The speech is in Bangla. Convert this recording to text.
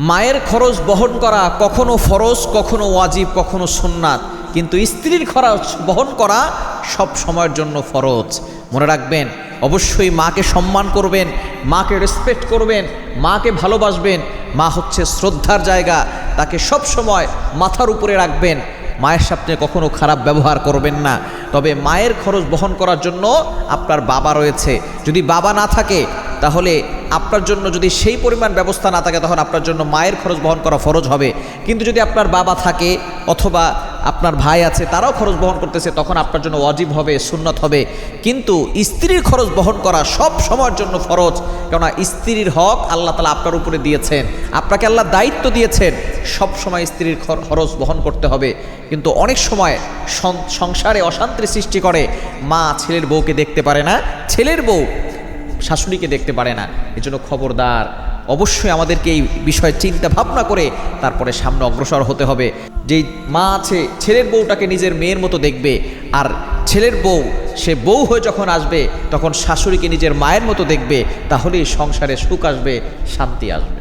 মায়ের খরচ বহন করা কখনো ফরজ, কখনো ওয়াজিব, কখনো সুন্নাত। কিন্তু স্ত্রীর খরচ বহন করা সব সময়ের জন্য ফরজ। মনে রাখবেন, অবশ্যই মাকে সম্মান করবেন, মাকে রেসপেক্ট করবেন, মাকে ভালোবাসবেন। মা হচ্ছে শ্রদ্ধার জায়গা, তাকে সব সময় মাথার উপরে রাখবেন। মায়ের সাথে কখনো খারাপ ব্যবহার করবেন না। তবে মায়ের খরচ বহন করার জন্য আপনার বাবা রয়েছে। যদি বাবা না থাকে, তাহলে আপনার জন্য যদি সেই পরিমাণ ব্যবস্থা না থাকে, তখন আপনার জন্য মায়ের খরচ বহন করা ফরজ হবে। কিন্তু যদি আপনার বাবা থাকে অথবা আপনার ভাই আছে, তারাও খরচ বহন করতেছে, তখন আপনার জন্য অজীব হবে, সুন্নত হবে। কিন্তু স্ত্রীর খরচ বহন করা সব সময়ের জন্য ফরজ, কেননা স্ত্রীর হক আল্লাহ তালা আপনার উপরে দিয়েছেন। আপনাকে আল্লাহ দায়িত্ব দিয়েছেন, সব সময় স্ত্রীর খরচ বহন করতে হবে। কিন্তু অনেক সময় সংসারে অশান্তির সৃষ্টি করে, মা ছেলের বউকে দেখতে পারে না। ছেলের বউ শাশুড়িকে দেখতে পারে না, এজন্য খবরদার। অবশ্যই আমাদেরকে এই বিষয়ে চিন্তা ভাবনা করে তারপরে সামনে অগ্রসর হতে হবে। যেই মা আছে, ছেলের বউটাকে নিজের মেয়ের মতো দেখবে, আর ছেলের বউ, সে বউ হয়ে যখন আসবে, তখন শাশুড়িকে নিজের মায়ের মতো দেখবে, তাহলেই সংসারে সুখ আসবে, শান্তি আসবে।